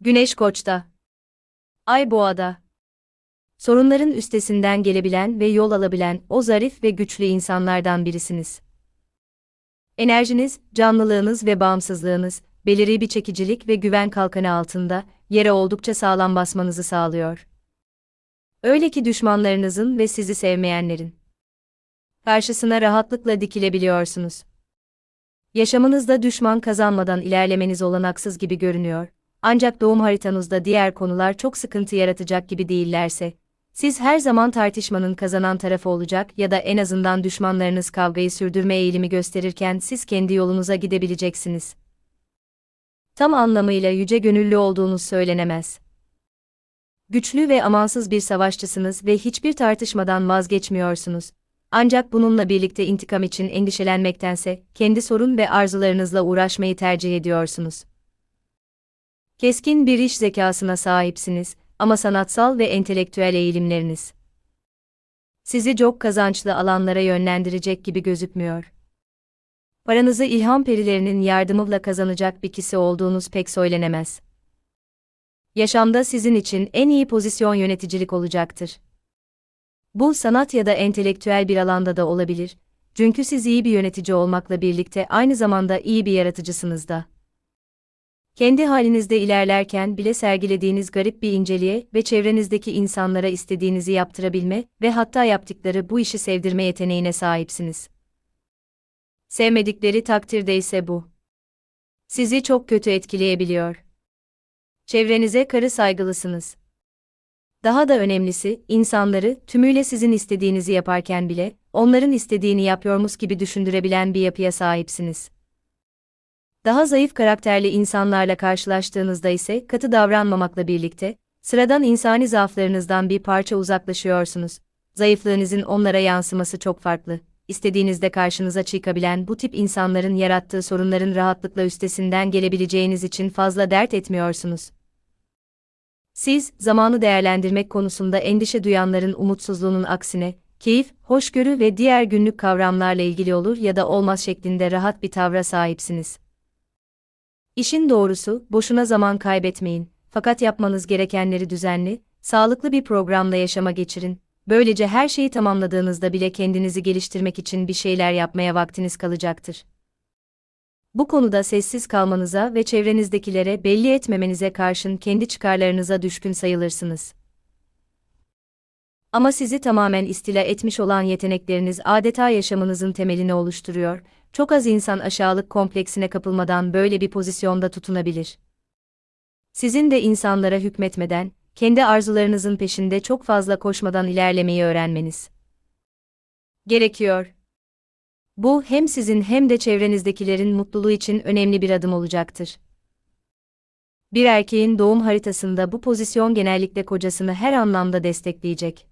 Güneş Koç'ta. Ay Boğa'da. Sorunların üstesinden gelebilen ve yol alabilen o zarif ve güçlü insanlardan birisiniz. Enerjiniz, canlılığınız ve bağımsızlığınız, belirli bir çekicilik ve güven kalkanı altında, yere oldukça sağlam basmanızı sağlıyor. Öyle ki düşmanlarınızın ve sizi sevmeyenlerin karşısına rahatlıkla dikilebiliyorsunuz. Yaşamınızda düşman kazanmadan ilerlemeniz olanaksız gibi görünüyor. Ancak doğum haritanızda diğer konular çok sıkıntı yaratacak gibi değillerse, siz her zaman tartışmanın kazanan tarafı olacak ya da en azından düşmanlarınız kavgayı sürdürme eğilimi gösterirken siz kendi yolunuza gidebileceksiniz. Tam anlamıyla yüce gönüllü olduğunuz söylenemez. Güçlü ve amansız bir savaşçısınız ve hiçbir tartışmadan vazgeçmiyorsunuz. Ancak bununla birlikte intikam için endişelenmektense kendi sorun ve arzularınızla uğraşmayı tercih ediyorsunuz. Keskin bir iş zekasına sahipsiniz ama sanatsal ve entelektüel eğilimleriniz sizi çok kazançlı alanlara yönlendirecek gibi gözükmüyor. Paranızı ilham perilerinin yardımıyla kazanacak bir kişi olduğunuz pek söylenemez. Yaşamda sizin için en iyi pozisyon yöneticilik olacaktır. Bu sanat ya da entelektüel bir alanda da olabilir. Çünkü siz iyi bir yönetici olmakla birlikte aynı zamanda iyi bir yaratıcısınız da. Kendi halinizde ilerlerken bile sergilediğiniz garip bir inceliğe ve çevrenizdeki insanlara istediğinizi yaptırabilme ve hatta yaptıkları bu işi sevdirme yeteneğine sahipsiniz. Sevmedikleri takdirde ise bu. Sizi çok kötü etkileyebiliyor. Çevrenize karı saygılısınız. Daha da önemlisi, insanları tümüyle sizin istediğinizi yaparken bile, onların istediğini yapıyormuş gibi düşündürebilen bir yapıya sahipsiniz. Daha zayıf karakterli insanlarla karşılaştığınızda ise katı davranmamakla birlikte, sıradan insani zaaflarınızdan bir parça uzaklaşıyorsunuz. Zayıflığınızın onlara yansıması çok farklı. İstediğinizde karşınıza çıkabilen bu tip insanların yarattığı sorunların rahatlıkla üstesinden gelebileceğiniz için fazla dert etmiyorsunuz. Siz, zamanı değerlendirmek konusunda endişe duyanların umutsuzluğunun aksine, keyif, hoşgörü ve diğer günlük kavramlarla ilgili olur ya da olmaz şeklinde rahat bir tavra sahipsiniz. İşin doğrusu, boşuna zaman kaybetmeyin, fakat yapmanız gerekenleri düzenli, sağlıklı bir programla yaşama geçirin. Böylece her şeyi tamamladığınızda bile kendinizi geliştirmek için bir şeyler yapmaya vaktiniz kalacaktır. Bu konuda sessiz kalmanıza ve çevrenizdekilere belli etmemenize karşın kendi çıkarlarınıza düşkün sayılırsınız. Ama sizi tamamen istila etmiş olan yetenekleriniz adeta yaşamınızın temelini oluşturuyor. Çok az insan aşağılık kompleksine kapılmadan böyle bir pozisyonda tutunabilir. Sizin de insanlara hükmetmeden, kendi arzularınızın peşinde çok fazla koşmadan ilerlemeyi öğrenmeniz gerekiyor. Bu hem sizin hem de çevrenizdekilerin mutluluğu için önemli bir adım olacaktır. Bir erkeğin doğum haritasında bu pozisyon genellikle kocasını her anlamda destekleyecek.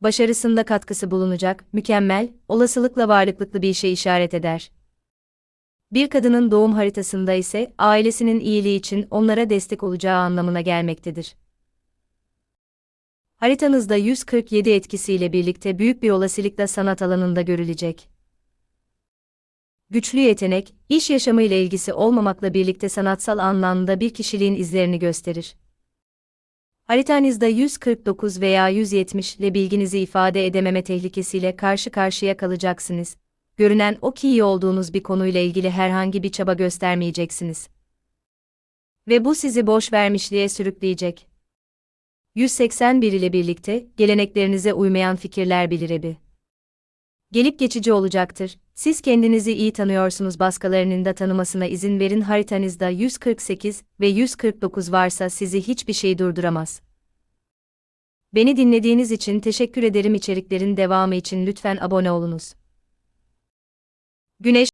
Başarısında katkısı bulunacak, mükemmel, olasılıkla varlıklıklı bir işe işaret eder. Bir kadının doğum haritasında ise ailesinin iyiliği için onlara destek olacağı anlamına gelmektedir. Haritanızda 147 etkisiyle birlikte büyük bir olasılıkla sanat alanında görülecek. Güçlü yetenek, iş yaşamıyla ilgisi olmamakla birlikte sanatsal anlamda bir kişiliğin izlerini gösterir. Haritanızda 149 veya 170 ile bilginizi ifade edememe tehlikesiyle karşı karşıya kalacaksınız. Görünen o ki iyi olduğunuz bir konuyla ilgili herhangi bir çaba göstermeyeceksiniz. Ve bu sizi boş vermişliğe sürükleyecek. 181 ile birlikte geleneklerinize uymayan fikirler belirebi. Gelip geçici olacaktır. Siz kendinizi iyi tanıyorsunuz başkalarının da tanımasına izin verin haritanızda 148 ve 149 varsa sizi hiçbir şey durduramaz. Beni dinlediğiniz için teşekkür ederim içeriklerin devamı için lütfen abone olunuz. Güneş